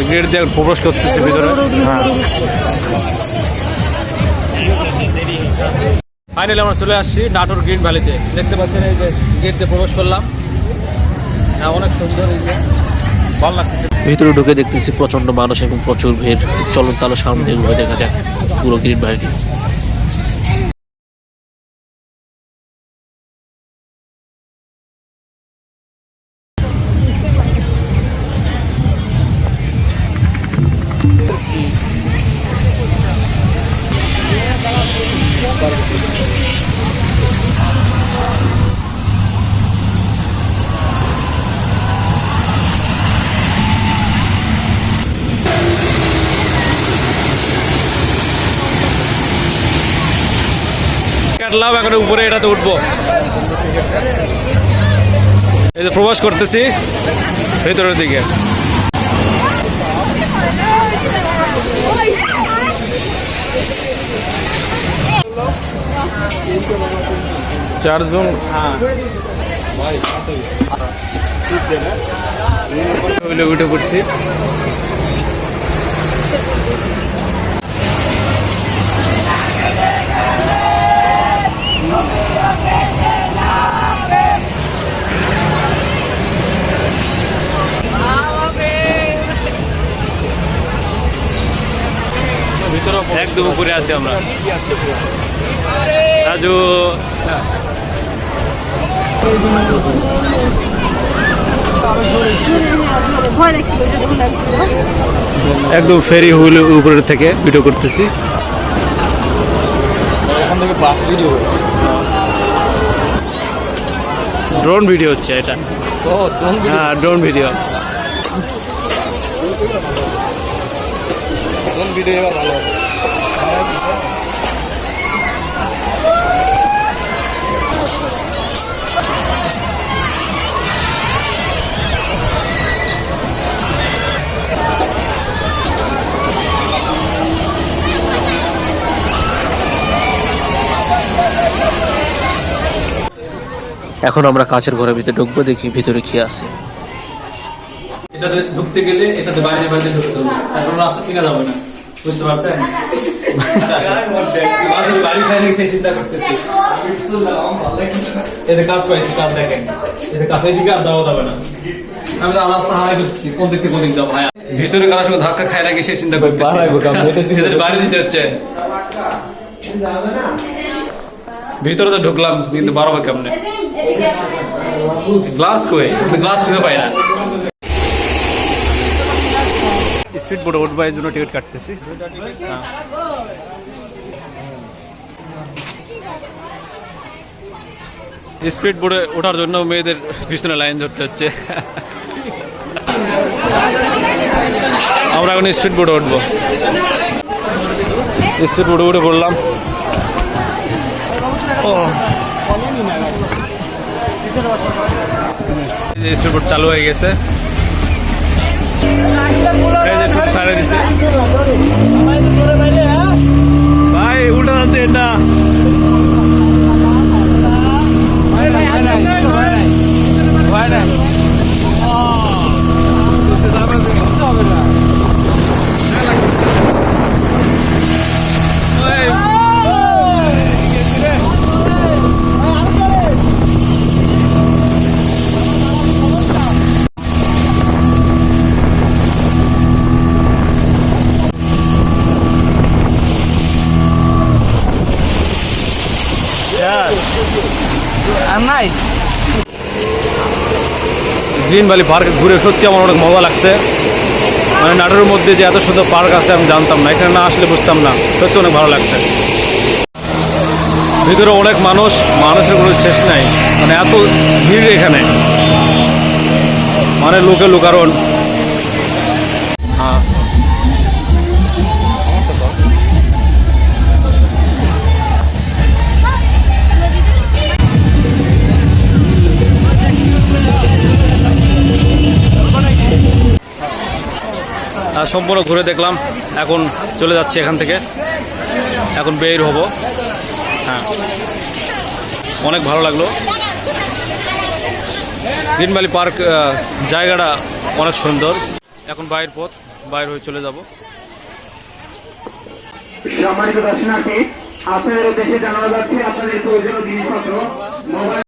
আমরা গেট দিয়ে প্রবেশ করতেছে ভিতরে। হ্যাঁ ফাইনালি আমরা চলে আসছি নাটোর গ্রিন ভ্যালিতে। দেখতে পাচ্ছেন এই যে গেট দিয়ে প্রবেশ করলাম। হ্যাঁ অনেক সুন্দর ভালো লাগতেছে। ভিতরে ঢুকে দেখতেছি প্রচণ্ড মানুষ এবং প্রচুর ভিড়। চলন তালো সামনে ঘুরে দেখা যাক পুরো গ্রিন বাড়িটি কাটলাম এখন উপরে এটাতে উঠবো। এই যে প্রবেশ করতেছি, ভেতরের দিকে। চারজন হইলে উঠে পড়ছি। একদম উপরে আছি আমরা। রাজু একদম ফেরি হুইল উপরের থেকে ভিডিও করতেছি। ভিডিও ড্রোন ভিডিও হচ্ছে। এটা। ও হ্যাঁ ড্রোন ভিডিও ড্রোন ভিডিও ভালো এখন আমরা কাছের ঘরের ভিতরে ঢুকবো দেখি ভিতরে কি আছে। এটাতে ঢুকতে গেলে এটাতে বাইরে বাইরে ঢুকতে হবে এখন রাস্তা চিনা যাবে না। বুঝতে পারছেন? আসলে বাড়ি খাই সেই চিন্তা করতেছি। এতে কাজ পাইছি কাজ দেখেন। এতে কাজ আর যাওয়া যাবে না। আমি তো রাস্তা হারাই করতেছি কোন দিক থেকে কোন দিক যাব। ভাই ভিতরে কারোর সঙ্গে ধাক্কা খায় নাকি সেই চিন্তা করতেছি। এদের বাইরে দিতে হচ্ছে। ভিতরে তো ঢুকলাম কিন্তু বারো ভাগ কেমনে? গ্লাস কই? গ্লাস খুঁজে পাই না। স্পিড বোর্ডে উঠবার জন্য টিকিট কাটতেছি। হ্যাঁ। স্পিড বোর্ডে ওঠার জন্য মেয়েদের পিছনে লাইন ধরতে হচ্ছে। আমরা এখন স্পিড বোর্ডে উঠবো। স্পিড বোর্ডে উঠে পড়লাম। স্পিড চালু হয়ে গেছে। সারা দিছে ভাই উঠে যাচ্ছে এটা আর নাই। গ্রিন ভ্যালি পার্ক ঘুরে সত্যি আমার অনেক মজা লাগছে। মানে নাটোরের মধ্যে যে এত সুন্দর পার্ক আছে আমি জানতাম না, এখানে না আসলে বুঝতাম না। সত্যি অনেক ভালো লাগছে। ভিতরে অনেক মানুষ, মানুষের কোনো শেষ নাই। মানে এত ভিড় এখানে। মানে লোকে লোকারণ। সম্পূর্ণ ঘুরে দেখলাম। এখন চলে যাচ্ছি এখান থেকে। এখন বের হব। হ্যাঁ। অনেক ভালো লাগল। গ্রিন ভ্যালি পার্ক জায়গাটা অনেক সুন্দর। এখন বাইরের পথ, বাইর হয়ে চলে যাব। আপনাদের উদ্দেশ্যে জানানো যাচ্ছে, আপনাদের প্রয়োজনীয় জিনিসপত্র